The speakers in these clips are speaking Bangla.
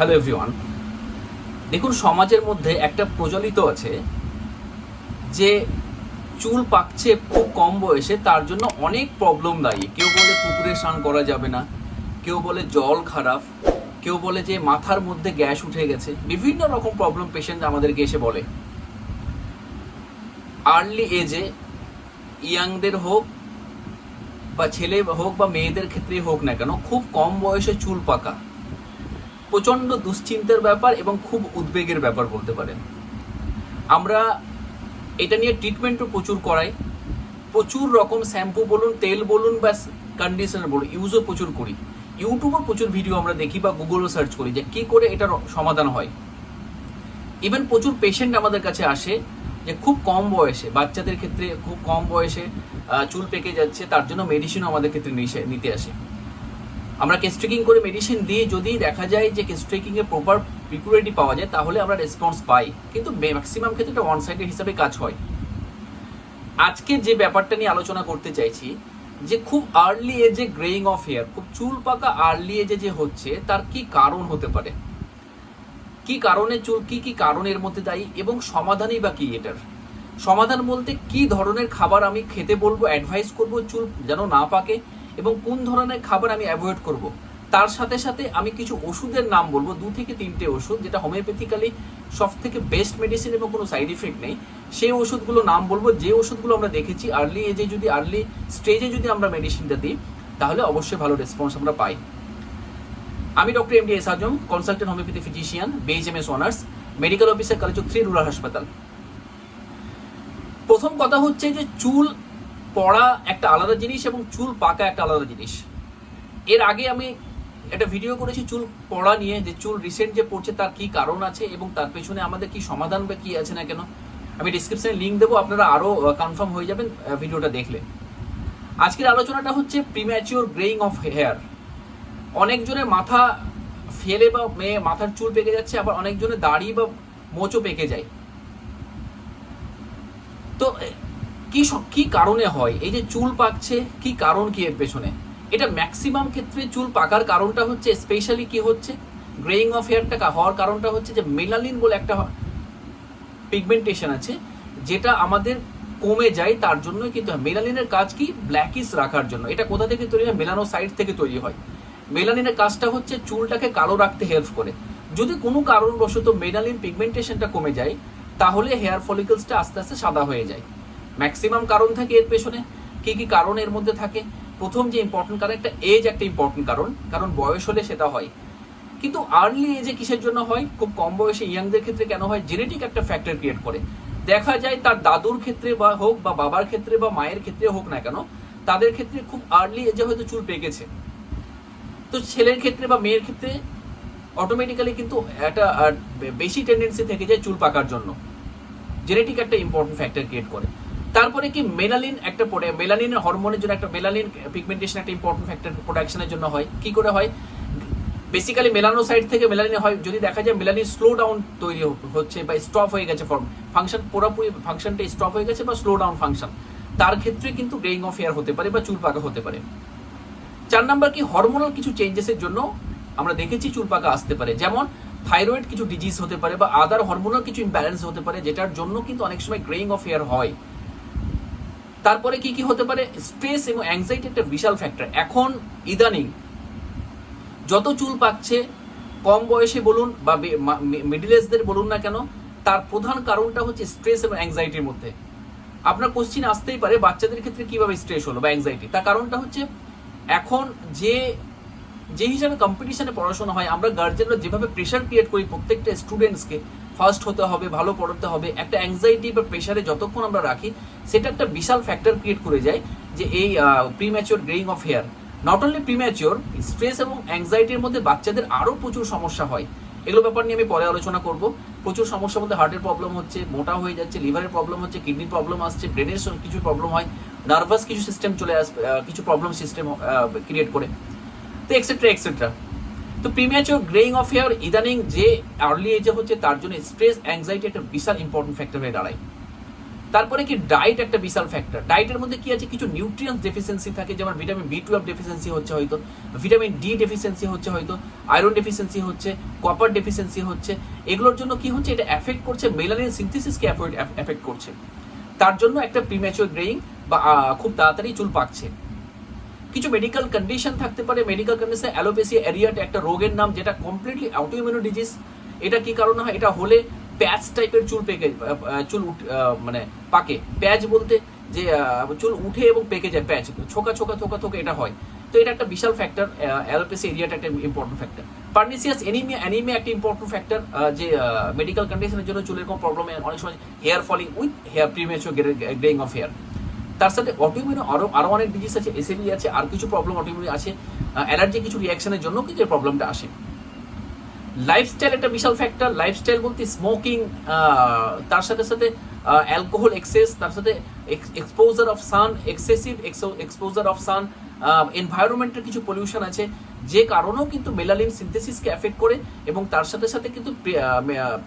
হ্যালো এভরিওয়ান দেখুন, সমাজের মধ্যে একটা প্রচলিত আছে যে চুল পাকছে খুব কম বয়সে, তার জন্য অনেক প্রবলেম দায়ী। কেউ বলে পুকুরে স্নান করা যাবে না, কেউ বলে জল খারাপ, কেউ বলে যে মাথার মধ্যে গ্যাস উঠে গেছে। বিভিন্ন রকম প্রবলেম পেশেন্ট আমাদেরকে এসে বলে। আর্লি এজে ইয়াংদের হোক বা ছেলে হোক বা মেয়েদের ক্ষেত্রে হোক না কেন, খুব কম বয়সে চুল পাকা। প্রচণ্ড দুশ্চিন্তার ব্যাপার এবং খুব উদ্বেগের ব্যাপার বলতে পারেন। আমরা এটা নিয়ে ট্রিটমেন্টও প্রচুর করাই। প্রচুর রকম শ্যাম্পু বলুন, তেল বলুন বা কন্ডিশনার বলুন ইউজও প্রচুর করি। ইউটিউবেও প্রচুর ভিডিও আমরা দেখি বা গুগলও সার্চ করি যে কী করে এটার সমাধান হয়। ইভেন প্রচুর পেশেন্ট আমাদের কাছে আসে যে খুব কম বয়সে, বাচ্চাদের ক্ষেত্রে খুব কম বয়সে চুল পেকে যাচ্ছে, তার জন্য মেডিসিনও আমাদের ক্ষেত্রে নিতে আসে। আমরা কেস্ট্রেকিং করে মেডিসিন দিয়ে যদি দেখা যায় যে কেস্ট্রেকিং এর প্রপার প্রিকুরিটি পাওয়া যায়, তাহলে আমরা রেসপন্স পাই। কিন্তু ম্যাক্সিমাম ক্ষেত্রে এটা ওয়ান সাইডের হিসাবে কাজ হয়। আজকে যে ব্যাপারটা নিয়ে আলোচনা করতে চাইছি, যে খুব আর্লি এজে গ্রেইং অফ হেয়ার খুব চুল পাকা আর্লি এজে যে হচ্ছে, তার কি কারণ হতে পারে? কি কারণে চুল, কি কি কারণের মধ্যে দায়ী এবং সমাধানই বা কি এটার? সমাধান বলতে কি ধরনের খাবার আমি খেতে বলব অ্যাডভাইস করব, চুল যেন না পাকে এবং কোন ধরনের খাবার আমি অ্যাভয়েড করব? তার সাথে সাথে আমি কিছু ওষুধের নাম বলব, দু থেকে তিনটে ওষুধ, যেটা হোমিওপ্যাথিক্যালি সব থেকে বেস্ট মেডিসিন এবং কোনো সাইড ইফেক্ট নেই। সেই ওষুধগুলো নাম বলব, যে ওষুধগুলো আমরা দেখেছি আর্লি এজে যদি আর্লি স্টেজে যদি আমরা মেডিসিনটা দিই, তাহলে অবশ্যই ভালো রেসপন্স আমরা পাই। আমি doctor M D S Azam consultant homeopathy physician BHMS honours medical officer Kaliachak three rural হাসপাতাল প্রথম কথা হচ্ছে যে চুল পড়া একটা আলাদা জিনিস এবং চুল পাকা একটা আলাদা জিনিস। এর আগে আমি একটা ভিডিও করেছি চুল পড়া নিয়ে, যে চুল রিসেন্ট যে পড়ছে তার কি কারণ আছে এবং তার পেছনে আমাদের কি সমাধান বা কি আছে না কেন, আমি ডিসক্রিপশনে লিঙ্ক দেবো, আপনারা আরও কনফার্ম হয়ে যাবেন ভিডিওটা দেখলে। আজকের আলোচনাটা হচ্ছে প্রিম্যাচিওর গ্রেইং অফ হেয়ার অনেকজনের মাথা ফেলে বা মেয়ে মাথার চুল পেকে যাচ্ছে, আবার অনেকজনের দাড়ি বা মোচও পেকে যায়। তো কি কি কারণে হয়? এই যে চুল পাকছে, কি কারণ কি এর পেছনে? এটা ম্যাক্সিমাম ক্ষেত্রে চুল পাকার কারণটা হচ্ছে স্পেশালি কি হচ্ছে? গ্রেইং অফ হেয়ারটা হওয়ার কারণটা হচ্ছে যে মেলানিন বলে একটা পিগমেন্টেশন আছে, যেটা আমাদের কমে যায়, তার জন্যই কিন্তু মেলালিনের কাজ কি? ব্ল্যাকিস রাখার জন্য। এটা কোথা থেকে তৈরি হয়? মেলানো সাইড থেকে তৈরি হয়। মেলানিনের কাজটা হচ্ছে চুলটাকে কালো রাখতে হেল্প করে। যদি কোনো কারণবশত মেলানিন পিগমেন্টেশনটা কমে যায়, তাহলে হেয়ার ফলিকলসটা আস্তে আস্তে সাদা হয়ে যায়। ম্যাক্সিমাম কারণ থাকে এর পেছনে? কি কি কারণ এর মধ্যে থাকে? প্রথম যে ইম্পর্টেন্ট কারণ, একটা এজ একটা ইম্পর্টেন্ট কারণ কারণ বয়স হলে সেটা হয়। কিন্তু আর্লি এজে কিসের জন্য হয়? খুব কম বয়সে ইয়াংদের ক্ষেত্রে কেন হয়? জেনেটিক একটা ফ্যাক্টর ক্রিয়েট করে। দেখা যায় তার দাদুর ক্ষেত্রে বা হোক, বা বাবার ক্ষেত্রে, বা মায়ের ক্ষেত্রে হোক না কেন, তাদের ক্ষেত্রে খুব আর্লি এজে হয়তো চুল পেকেছে। তো ছেলের ক্ষেত্রে বা মেয়ের ক্ষেত্রে অটোমেটিক্যালি কিন্তু একটা বেশি টেন্ডেন্সি থেকে যায় চুল পাকার জন্য। জেনেটিক একটা ইম্পর্টেন্ট ফ্যাক্টর ক্রিয়েট করে। তারপরে কি মেলানিন একটা মেলানিনের হরমোনের জন্য একটা, মেলানিন পিগমেন্টেশন একটা ইম্পর্টেন্ট ফ্যাক্টর প্রোডাকশনের জন্য হয়। কি করে হয়? বেসিক্যালি মেলানোসাইড থেকে মেলানিন হয়। যদি দেখা যায় মেলানিন স্লো ডাউন তৈরি হচ্ছে বা স্টপ হয়ে গেছে ফর্ম ফাংশন পুরোপুরি ফাংশনটা স্টপ হয়ে গেছে বা স্লো ডাউন ফাংশন তার ক্ষেত্রে কিন্তু গ্রেইং অফ হেয়ার হতে পারে বা চুল পাকা হতে পারে। চার নাম্বার কি হরমোনাল কিছু চেঞ্জেসের জন্য আমরা দেখেছি চুল পাকা আসতে পারে। যেমন থাইরয়েড কিছু ডিজিজ হতে পারে বা আদার হরমোনাল কিছু ইমব্যালেন্স হতে পারে, যেটার জন্য কিন্তু অনেক সময় গ্রেইং অফ হেয়ার হয়। তারপরে কি কি হতে পারে? স্ট্রেস এবং অ্যাংজাইটি একটা বিশাল ফ্যাক্টর এখন ইদানিং যত চুল পাচ্ছে কম বয়সে বলুন বা মিডিল এজদের বলুন না কেন, তার প্রধান কারণটা হচ্ছে স্ট্রেস এবং অ্যাংজাইটির মধ্যে। আপনার কোশ্চিন আসতেই পারে, বাচ্চাদের ক্ষেত্রে কীভাবে স্ট্রেস হলো বা অ্যাংজাইটি তার কারণটা হচ্ছে এখন যে যে হিসাবে কম্পিটিশনে পড়াশোনা হয়, আমরা গার্জেনরা যেভাবে প্রেশার ক্রিয়েট করি প্রত্যেকটা স্টুডেন্টসকে ফার্স্ট হতে হবে, ভালো পড়তে হবে। একটা অ্যাংজাইটি বা প্রেশারে যতক্ষণ আমরা রাখি, সেটা একটা বিশাল ফ্যাক্টর ক্রিয়েট করে যায় যে এই premature greying of hair not only premature stress এবং অ্যাংজাইটির মধ্যে বাচ্চাদের আরও প্রচুর সমস্যা হয়। এগুলো ব্যাপার নিয়ে আমি পরে আলোচনা করব। প্রচুর সমস্যার মধ্যে হার্টের প্রবলেম হচ্ছে, মোটা হয়ে যাচ্ছে লিভারের প্রবলেম হচ্ছে কিডনির প্রবলেম আসছে ব্রেনের কিছু প্রবলেম হয় নার্ভাস কিছু সিস্টেম চলে আসবে কিছু প্রবলেম সিস্টেম ক্রিয়েট করে। তো এক্সেট্রা এক্সেট্রা তো প্রিমিয়াচর গ্রেইং অফ হেয়ার ইদানিং যে আর্লি এজে হচ্ছে তার জন্য স্ট্রেস অ্যাংজাইটি একটা বিশাল ইম্পর্টেন্ট ফ্যাক্টর হয়ে দাঁড়ায়। তারপরে কি ডায়েট একটা বিশাল ফ্যাক্টর ডায়েটের মধ্যে কি আছে? কিছু নিউট্রিয়েন্স ডেফিসিয়েন্সি থাকে, যেমন ভিটামিন বি টুয়েলভ ডেফিসিয়েন্সি হচ্ছে হয়তো ভিটামিন ডি ডেফিসিয়েন্সি হচ্ছে হয়তো আয়রন ডেফিসিয়েন্সি হচ্ছে কপার ডেফিসিয়েন্সি হচ্ছে। এগুলোর জন্য কি হচ্ছে? এটা এফেক্ট করছে মেলানিন সিনথেসিসকে এফেক্ট করছে। তার জন্য একটা প্রিম্যাচুয়ার গ্রেইং বা খুব তাড়াতাড়ি চুল পাকছে। কিছু মেডিকেল কন্ডিশন থাকতে পারে মেডিকেল কন্ডিশন অ্যালোপেসি এরিয়াটা একটা রোগের নাম যেটা কমপ্লিটলি অটোইমিউন ডিজিজ এটা কি কারণে হয়? এটা হলে প্যাচ টাইপের চুল পেকে চুল মানে পাকে। প্যাচ বলতে যে চুল উঠে এবং পেকে যায় প্যাচ ছোকা ছোকা থোকা থোকা এটা হয়। তো এটা একটা বিশাল ফ্যাক্টর অ্যালোপেসি এরিয়াটা একটা important factor pernicious anaemia anaemia একটা ইম্পর্টেন্ট ফ্যাক্টর যে মেডিকেল কন্ডিশনের জন্য চুলের কোনো প্রবলেম অনেক সময় hair falling with hair premature greying of hair তার সাথে অটোইমিউন আরও আরও অনেক ডিজিজ আছে এসএলই আছে, আর কিছু প্রবলেম অটোইমিউন আছে অ্যালার্জি কিছু রিয়াকশনের জন্য কিন্তু এই প্রবলেমটা আসে? লাইফস্টাইল একটা বিশাল ফ্যাক্টর লাইফস্টাইল বলতে স্মোকিং তার সাথে সাথে অ্যালকোহল এক্সেস তার সাথে exposure of sun excessive exposure of sun এনভায়রনমেন্টের কিছু পলিউশন আছে, যে কারণেও কিন্তু মেলালিন সিনথেসিসকে এফেক্ট করে, এবং তার সাথে সাথে কিন্তু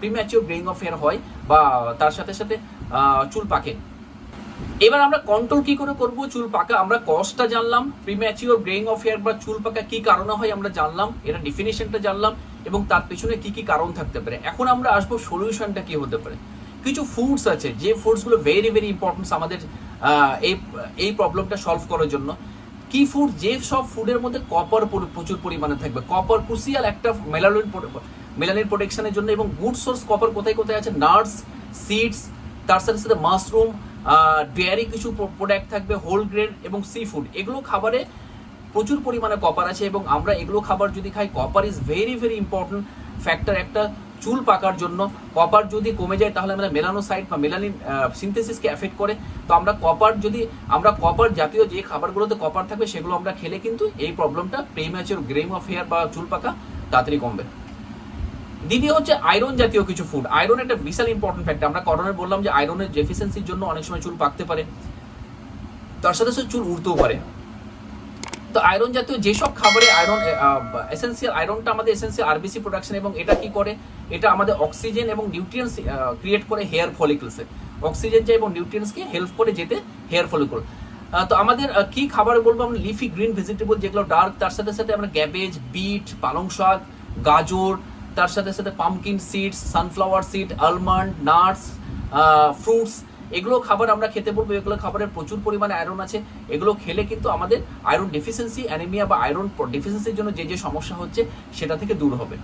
প্রিম্যাচিওর গ্রেইং অফ হেয়ার হয়, বা তার সাথে সাথে চুল পাকে। এবার আমরা কন্ট্রোল কি করে করব? চুল পাকা, আমরা কজটা জানলাম। প্রিম্যাচিওর গ্রেইং অফ হেয়ার বা চুল পাকা কি কারণে হয় আমরা জানলাম এটা ডেফিনেশনটা জানলাম এবং তার পেছনে কি কি কারণ থাকতে পারে। এখন আমরা আসব সলিউশনটা কি হতে পারে। কিছু ফুডস আছে, যে ফুডসগুলো ভেরি ভেরি ইম্পর্টেন্স আমাদের এই এই প্রবলেমটা সলভ করার জন্য। কি ফুড যে সব ফুডের মধ্যে কপার প্রচুর পরিমাণে থাকবে। কপার ক্রুসিয়াল একটা মেলালিন মেলানিন প্রোটেকশনের জন্য এবং গুড সোর্স কপার কোথায় কোথায় আছে? নাটস সিডস তার সাথে সাথে মাশরুম ডেয়ারি কিছু প্রোডাক্ট থাকবে হোল গ্রেন এবং সি ফুড এগুলো খাবারে প্রচুর পরিমাণে কপার আছে এবং আমরা এগুলো খাবার যদি খাই copper is very very important factor একটা চুল পাকার জন্য। কপার যদি কমে যায়, তাহলে আমাদের মেলানোসাইট বা মেলানিন সিনথেসিসকে এফেক্ট করে। তো আমরা কপার যদি, আমরা কপার জাতীয় যে খাবারগুলোতে কপার থাকবে, সেগুলো আমরা খেলে কিন্তু এই প্রবলেমটা প্রেম্যাচুর গ্রেম অফ হেয়ার বা চুল পাকা তাড়াতাড়ি কমবে। দ্বিতীয় হচ্ছে আয়রন জাতীয় কিছু ফুড আয়রন একটা বিশাল ইম্পর্টেন্ট ফ্যাক্টর আমরা করোনায় বললাম যে আয়রনের ডেফিসিয়েন্সির জন্য অনেক সময় চুল পাকতে পারে। তার সাথে সাথে চুল উঠতেও পারে। তো আয়রন জাতীয় যেসব খাবারে আয়রন এসেন্সিয়াল আয়রনটা আমাদের এসেন্সিয়াল আরবিসি প্রোডাকশন এবং এটা কি করে? এটা আমাদের অক্সিজেন এবং নিউট্রিয়েন্টস ক্রিয়েট করে হেয়ার ফলিকলসে অক্সিজেন যায় এবং নিউট্রিয়েন্টসকে হেল্প করে যেতে হেয়ার ফলিকল তো আমাদের কি খাবার বলব আমরা? লিফি গ্রিন ভেজিটেবল যেগুলো ডার্ক তার সাথে সাথে আমরা গ্যাবেজ বিট পালং শাক, গাজর তার সাথে সাথে pumpkin seeds sunflower seed almond nuts fruits এগুলো খাবার আমরা খেতে বলব। এগুলো খাবারের প্রচুর পরিমাণে আয়রন আছে। এগুলো খেলে কিন্তু আমাদের আয়রন ডেফিসিয়েন্সি অ্যানিমিয়া বা আয়রন ডেফিসিয়েন্সির জন্য যে যে সমস্যা হচ্ছে, সেটা থেকে দূর হবে।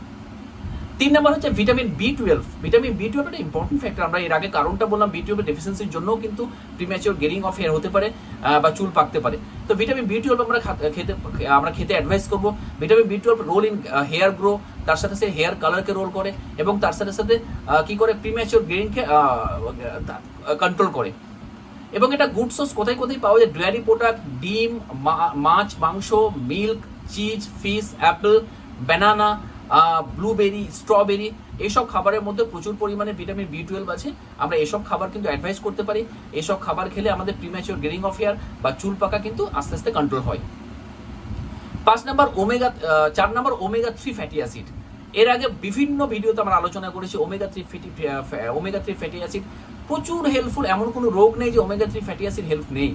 তিন নম্বর হচ্ছে vitamin B twelve vitamin B twelve একটা ইম্পর্টেন্ট ফ্যাক্টর আমরা এর আগে কারণটা বললাম বি টুয়েলভের ডেফিসিয়েন্সির জন্যও কিন্তু প্রিম্যাচিওর গেরিং অফ হেয়ার হতে পারে বা চুল পাকতে পারে। তো ভিটামিন বি টুয়েলভ আমরা খেতে আমরা খেতে অ্যাডভাইস করব। Vitamin B twelve role in hair grow তার সাথে সাথে হেয়ার কালারকে রোল করে এবং তার সাথে সাথে কি করে? প্রিম্যাচিওর গেরিংকে কন্ট্রোল করে। এবং এটা গুড সোর্স কোথায় কোথায় পাওয়া যায়? ডেয়ারি প্রোডাক্ট ডিম মাছ, মাংস milk cheese fish apple banana blueberry strawberry এইসব খাবারের মধ্যে প্রচুর পরিমাণে ভিটামিন বি টুয়েলভ আছে। আমরা এসব খাবার কিন্তু অ্যাডভাইস করতে পারি। এসব খাবার খেলে আমাদের প্রিম্যাচিওর গ্রেইং অফ হেয়ার বা চুল পাকা কিন্তু আস্তে আস্তে কন্ট্রোল হয়। পাঁচ নাম্বার ওমেগা চার number omega three fatty acid এর আগে বিভিন্ন ভিডিওতে আমরা আলোচনা করেছি omega three fatty omega three fatty acid প্রচুর হেল্পফুল এমন কোনো রোগ নেই যে omega three fatty acid help নেই।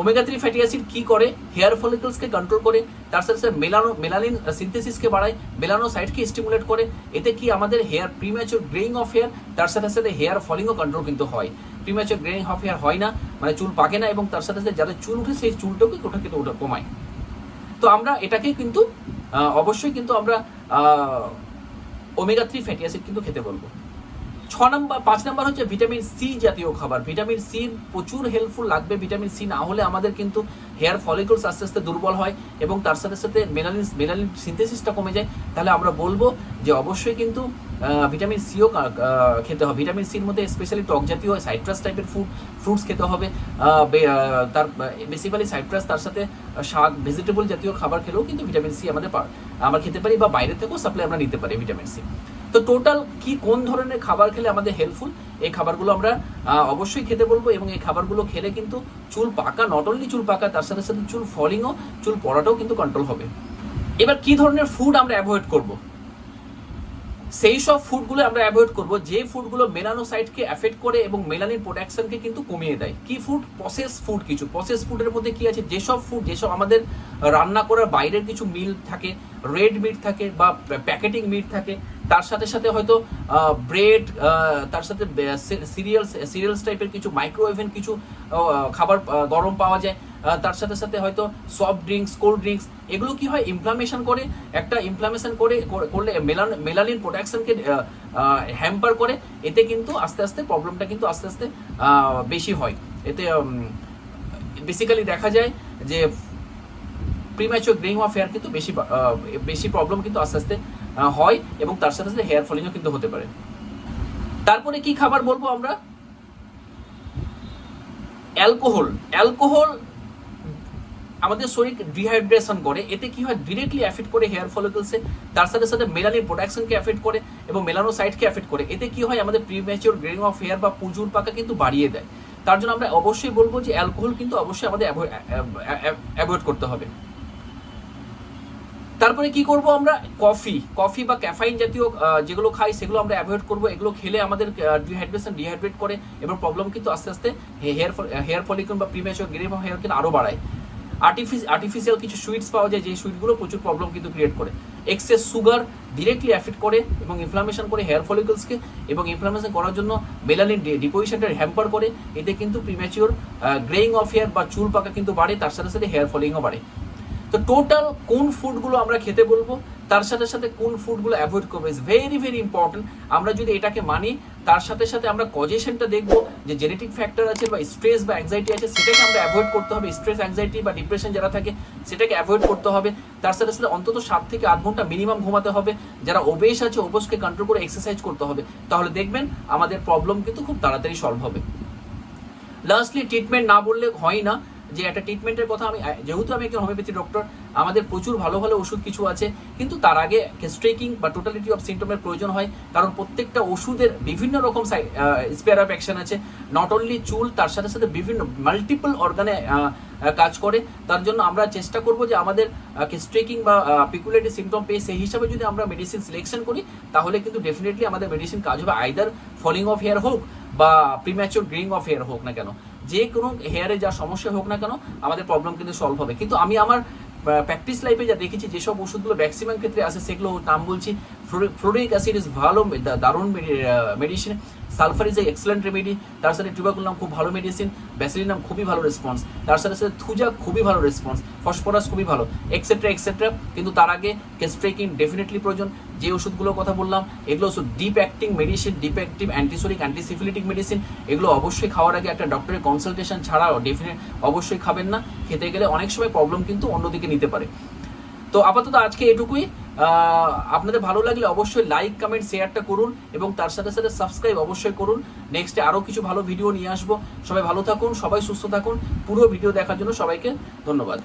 ওমেগা থ্রি ফ্যাটি অ্যাসিড কি করে? হেয়ার ফলিকলসকে কন্ট্রোল করে, তার সাথে সাথে মেলানো মেলানিন সিনথেসিসকে বাড়ায় মেলানোসাইটকে স্টিমুলেট করে। এতে কি আমাদের hair premature greying of hair তার সাথে সাথে হেয়ার ফলিংও কন্ট্রোল কিন্তু হয়। প্রিম্যাচুর গ্রেইং অফ হেয়ার হয় না মানে চুল পাকে না এবং তার সাথে সাথে যাদের চুল উঠে, সেই চুলটাকে ওটা কিন্তু ওটা কমায়। তো আমরা এটাকে কিন্তু অবশ্যই কিন্তু আমরা ওমেগা থ্রি ফ্যাটি অ্যাসিড কিন্তু খেতে বলব। ছ নম্বর, পাঁচ নম্বর হচ্ছে ভিটামিন সি জাতীয় খাবার। ভিটামিন সি প্রচুর হেল্পফুল লাগবে, ভিটামিন সি না হলে আমাদের কিন্তু হেয়ার ফলিকলস আস্তে আস্তে দুর্বল হয় এবং তার সাথে সাথে মেলানিন মেলানিন সিনথেসিসটা কমে যায়। তাহলে আমরা বলব যে অবশ্যই কিন্তু ভিটামিন সিও খেতে হবে। ভিটামিন সির মধ্যে স্পেশালি টক জাতীয় সাইট্রাস টাইপের ফুড ফ্রুটস খেতে হবে। তার বেসিক্যালি সাইট্রাস তার সাথে শাক ভেজিটেবল জাতীয় খাবার খেলেও কিন্তু ভিটামিন সি আমাদের আমরা খেতে পারি বা বাইরে থেকেও সাপ্লাই আমরা নিতে পারি ভিটামিন সি তো টোটাল কি কোন ধরনের খাবার খেলে আমাদের হেল্পফুল এই খাবারগুলো আমরা অবশ্যই খেতে বলব এবং এই খাবারগুলো খেলে কিন্তু চুল পাকা নট অনলি চুল পাকা, তার সাথে সাথে চুল ফলিংও চুল পড়াটাও কিন্তু কন্ট্রোল হবে। এবার কি ধরনের ফুড আমরা অ্যাভয়েড করব? সেই সব ফুডগুলো আমরা অ্যাভয়েড করব, যে ফুডগুলো মেলানোসাইটকে অ্যাফেক্ট করে এবং মেলানিন প্রোডাকশনকে কিন্তু কমিয়ে দেয়। কি ফুড প্রসেস ফুড কিছু। প্রসেস ফুডের মধ্যে কি আছে? যেসব ফুড যেসব আমাদের রান্না করার বাইরের কিছু মিল থাকে রেড মিট থাকে বা প্যাকেটিং মিট থাকে তার সাথে সাথে হয়তো ব্রেড তার সাথে সিরিয়ালস সিরিয়ালস টাইপের কিছু মাইক্রোওয়েভেন কিছু খাবার গরম পাওয়া যায়। তার সাথে সাথে হয়তো সফট ড্রিঙ্কস কোল্ড ড্রিঙ্কস এগুলো কি হয়? ইনফ্লামেশন করে, একটা ইনফ্লামেশন করে, করে- করলে মেলান মেলানিন প্রোডাকশনকে হ্যাম্পার করে। এতে কিন্তু আস্তে আস্তে প্রবলেমটা কিন্তু আস্তে আস্তে বেশি হয়। এতে বেসিক্যালি দেখা যায় যে প্রিম্যাচুর গ্রেইং অফ হেয়ার কিন্তু বেশি বেশি প্রবলেম কিন্তু আস্তে আস্তে হয় এবং তার সাথে সাথে হেয়ার ফলিংও কিন্তু হতে পারে। তারপরে কি খাবার বলব আমরা? অ্যালকোহল। অ্যালকোহল আমাদের শরীর ডিহাইড্রেশন করে। এতে কি হয়? ডিরেক্টলি অ্যাফেক্ট করে হেয়ার ফলিকলসে তার সাথে সাথে মেলানিন প্রোডাকশনকে অ্যাফেক্ট করে এবং মেলানো মেলানোসাইটকে অ্যাফেক্ট করে। এতে কি হয়? আমাদের প্রিম্যাচিওর গ্রেইং অফ হেয়ার বা পুজুর পাকা কিন্তু বাড়িয়ে দেয়। তার জন্য আমরা অবশ্যই বলব যে অ্যালকোহল কিন্তু অবশ্যই আমাদের অ্যাভয়েড করতে হবে। তারপরে কি করব আমরা? কফি কফি বা ক্যাফাইন জাতীয় যেগুলো খাই সেগুলো আমরা অ্যাভয়েড করব। এগুলো খেলে আমাদের ডিহাইড্রেশন ডিহাইড্রেট করে এবং প্রবলেম কিন্তু আস্তে আস্তে হেয়ার হেয়ার ফলিকল বা প্রিমেচর গ্রেভ হেয়ার কিন্তু আরও বাড়ায়। আর্টিফিস আর্টিফিশিয়াল কিছু সুইটস পাওয়া যায় যে সুইটগুলো প্রচুর প্রবলেম কিন্তু ক্রিয়েট করে। এক্সেস সুগার ডিরেক্টলি অ্যাফেক্ট করে এবং ইনফ্লামেশন করে হেয়ার ফলিকলসকে এবং ইনফ্লামেশন করার জন্য মেলানিন ডিপোজিশনটা হ্যাম্পার করে। এতে কিন্তু প্রিম্যাচিওর গ্রেইং অফ হেয়ার বা চুল পাকা কিন্তু বাড়ে, তার সাথে সাথে হেয়ার ফলিংও বাড়ে। তো টোটাল কোন ফুডগুলো আমরা খেতে বলব, তার সাথে সাথে কোন ফুডগুলো অ্যাভয়েড করব ইজ ভেরি ভেরি ইম্পর্টেন্ট আমরা যদি এটাকে মানি, তার সাথে সাথে আমরা কজেশনটা দেখব, যে জেনেটিক ফ্যাক্টর আছে বা স্ট্রেস বা অ্যাংজাইটি আছে, সেটাকে আমরা অ্যাভয়েড করতে হবে। স্ট্রেস অ্যাংজাইটি বা ডিপ্রেশন যারা থাকে, সেটাকে অ্যাভয়েড করতে হবে। তার সাথে সাথে অন্তত সাত থেকে আট ঘণ্টা মিনিমাম ঘুমাতে হবে। যারা ওবেশ আছে ওবেশকে কন্ট্রোল করে এক্সারসাইজ করতে হবে। তাহলে দেখবেন, আমাদের প্রবলেম কিন্তু খুব তাড়াতাড়ি সলভ হবে। লাস্টলি ট্রিটমেন্ট না বললে হয় না। যে একটা ট্রিটমেন্টের কথা আমি, যেহেতু আমি একজন হোমিওপ্যাথি ডক্টর আমাদের প্রচুর ভালো ভালো ওষুধ কিছু আছে, কিন্তু তার আগে স্ট্রেকিং বা টোটালিটি অফ সিমটমের প্রয়োজন হয়, কারণ প্রত্যেকটা ওষুধের বিভিন্ন রকম স্পেয়ার অফ অ্যাকশন আছে। নট অনলি চুল, তার সাথে সাথে বিভিন্ন মাল্টিপল অর্গানে কাজ করে। তার জন্য আমরা চেষ্টা করব যে আমাদের স্ট্রেকিং বা পিকুলারিটি সিমটম পেয়ে, সেই হিসাবে যদি আমরা মেডিসিন সিলেকশন করি, তাহলে কিন্তু ডেফিনেটলি আমাদের মেডিসিন কাজ হবে আইদার ফলিং অফ হেয়ার হোক বা প্রিম্যাচুর গ্রিং অফ হেয়ার হোক না কেন। যে কোনো হেয়ারে যা সমস্যা হোক না কেন, আমাদের প্রবলেম কিন্তু সলভ হবে। কিন্তু আমি আমার প্র্যাকটিস লাইফে যা দেখেছি, যেসব ওষুধগুলো ম্যাক্সিমাম ক্ষেত্রে আছে, সেগুলো নাম বলছি ফ্লোরিক অ্যাসিড ইজ ভালো দারুণ medicine sulphur is a excellent remedy তার সাথে টুবাকুলাম খুব ভালো মেডিসিন ব্যাসিলিনাম খুবই ভালো রেসপন্স তার সাথে সাথে থুজা খুবই ভালো রেসপন্স ফসফরাস খুবই ভালো। এক্সেট্রা এক্সেট্রা কিন্তু তার আগে কেস্ট্রেকিং ডেফিনেটলি প্রয়োজন। যে ওষুধগুলোর কথা বললাম, এগুলো ওষুধ deep acting medicine deep active antipsoric antisyphilitic medicine এগুলো অবশ্যই খাওয়ার আগে একটা ডক্টরের কনসালটেশন ছাড়াও ডেফিনেট অবশ্যই খাবেন না। খেতে গেলে অনেক সময় প্রবলেম কিন্তু অন্যদিকে নিতে পারে। তো আপাতত আজকে এটুকুই। আপনাদের ভালো লাগলে অবশ্যই লাইক কমেন্ট শেয়ারটা করুন এবং তার সাথে সাথে সাবস্ক্রাইব অবশ্যই করুন। নেক্সটে আরও কিছু ভালো ভিডিও নিয়ে আসব। সবাই ভালো থাকুন, সবাই সুস্থ থাকুন। পুরো ভিডিও দেখার জন্য সবাইকে ধন্যবাদ।